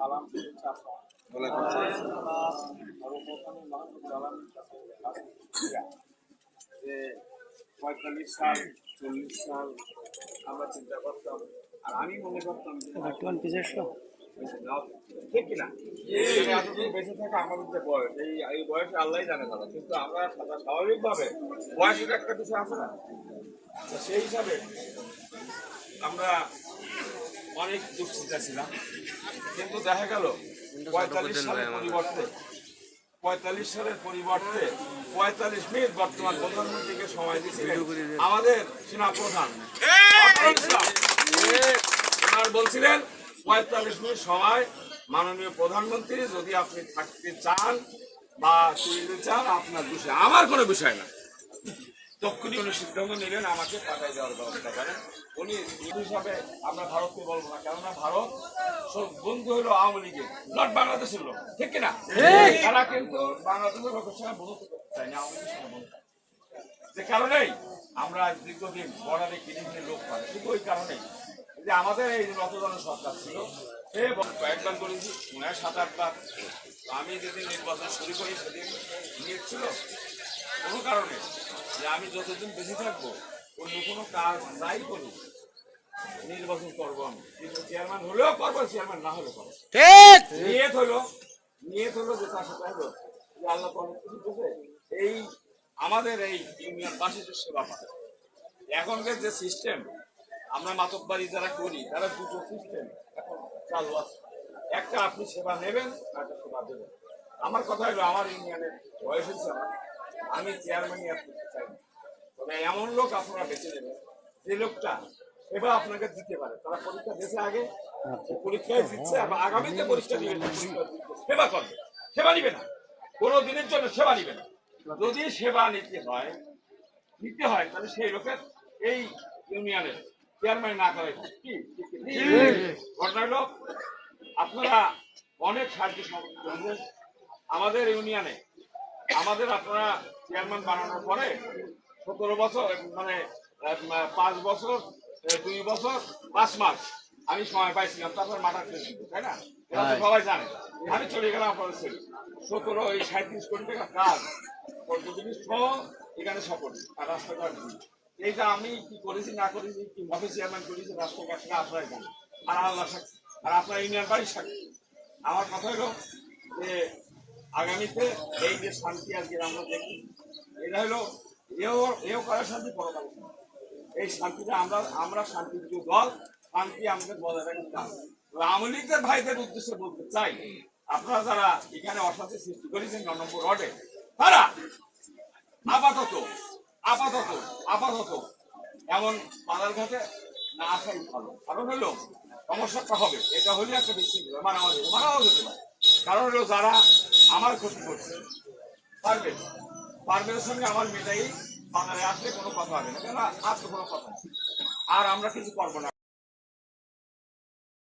সালাম যে পঁয়তাল্লিশ সাল চল্লিশ সাল আমরা চিন্তা করতাম আর আমি মনে করতাম বর্তমান ঠিক বেঁচে থাকা আমাদের যে বয়স এই কিন্তু আমরা স্বাভাবিকভাবে বয়সের একটা বিষয় আছে না সেই হিসাবে আমরা অনেক দুশ্চিন্তা ছিলাম। কিন্তু দেখা গেল পঁয়তাল্লিশ সালের পরিবর্তে পঁয়তাল্লিশ সালের পরিবর্তে পঁয়তাল্লিশ মিনিট বর্তমান প্রধানমন্ত্রীকে সময় দিয়েছিলেন আমাদের সেনা প্রধান ওনার বলছিলেন পঁয়তাল্লিশ মিনিট সময় মাননীয় প্রধানমন্ত্রী যদি আপনি থাকতে চান বা তুলতে চান আপনার বিষয়। আমার কোনো বিষয় না। তক্ষুনি উনি সিদ্ধান্ত নিলেন আমাকে পাঠাই দেওয়ার ব্যবস্থা করেন। উনি হিসাবে আমরা ভারতকে বলব না কেননা ভারত বন্ধু হলো আওয়ামী লীগের নট বাংলাদেশের লোক ঠিক কিনা? তারা কিন্তু বাংলাদেশের লোকের সঙ্গে বন্ধুত্ব করতে চায় না আওয়ামী লীগের সঙ্গে বন্ধুত্ব যে কারণেই আমরা দীর্ঘদিন বর্ডারে কিনে কিনে লোক পাই শুধু ওই কারণেই। যে আমাদের এই নতজন সরকার ছিল সে কয়েকবার করেছি হয় সাত আটবার। আমি যেদিন নির্বাচন শুরু করি সেদিন নিয়ে ছিল কোনো কারণে যে আমি যতদিন বেঁচে থাকব অন্য কোনো কাজ নাই করি নির্বাচন করব আমি। কিন্তু চেয়ারম্যান হলেও করব চেয়ারম্যান না হলেও করব। ঠিক! নিয়ত হলো নিয়ত হলো যে তার সাথে হলো যে আল্লাহ এই আমাদের এই ইউনিয়নবাসী যে সেবা পায় এখনকার যে সিস্টেম আমরা মাতব্বাড়ি যারা করি তারা দুটো সিস্টেম এখন চালু আছে। একটা আপনি সেবা নেবেন একটা সেবা দেবেন। আমার কথা হলো আমার ইউনিয়নের বয়স হয়েছে আমার। আমি চেয়ারম্যানই আর করতে চাই না। তবে এমন লোক আপনারা বেছে নেবেন। যে লোকটা এবার আপনাকে দিতে পারে। তারা পরীক্ষা দিয়েছে আগে সে পরীক্ষায় দিচ্ছে আবার আগামীতে পরীক্ষা দিবে সেবা করবে। সেবা নিবে না। কোনো দিনের জন্য সেবা নিবে না। যদি সেবা নিতে হয় নিতে হয় তাহলে সেই লোকের এই ইউনিয়নের চেয়ারম্যান না করে কি? ঘটনা হলো আপনারা অনেক সাহায্য আমাদের ইউনিয়নে আমাদের আপনারা চেয়ারম্যান বানানোর পরে সতেরো বছর মানে পাঁচ বছর দুই বছর পাঁচ মাস আমি সময় পাইছিলাম তারপর মাঠা খেয়েছিল তাই না? সবাই জানে আমি চলে গেলাম আপনাদের ছেলে সতেরো এই সাঁত্রিশ কোটি টাকা কাজ পর্যটনী সহ এখানে সফল আর রাস্তাঘাট দুই। এইটা আমি কি করেছি না করেছি কি মফে চেয়ারম্যান করেছি রাস্তাঘাট সেটা আপনারাই জানেন। আর আল্লাহ সাক্ষী আর আপনার ইউনিয়ন বাড়ির সাক্ষী আমার কথা হলো যে আগামীতে এই যে শান্তি আজকে আমরা দেখি, এটা হলো এও এও করা শান্তি পরকাল এই শান্তিটা আমরা আমরা শান্তি প্রিয় দল, শান্তি আমাদের বজায় রাখতে আওয়ামী লীগের ভাইদের উদ্দেশ্যে বলতে চাই, আপনারা যারা এখানে অশান্তি সৃষ্টি করেছেন ন নম্বর ওয়ার্ডে, তারা আপাতত আপাতত আপাতত এমন বাজার ঘাটে না আসাই ভালো। কারণ হলো, সমস্যাটা হবে, এটা হলে একটা বিশৃঙ্খলা মানাও যেতে মানাও যেতে পারে। কারণ হলো যারা আমার ক্ষতি করছে। পারবে? পারবের সঙ্গে আমার মেয়েটাই বাংলায় আসলে কোনো কথা হবে না। কেন? আসলে কোনো কথা আর আমরা কিছু করব না।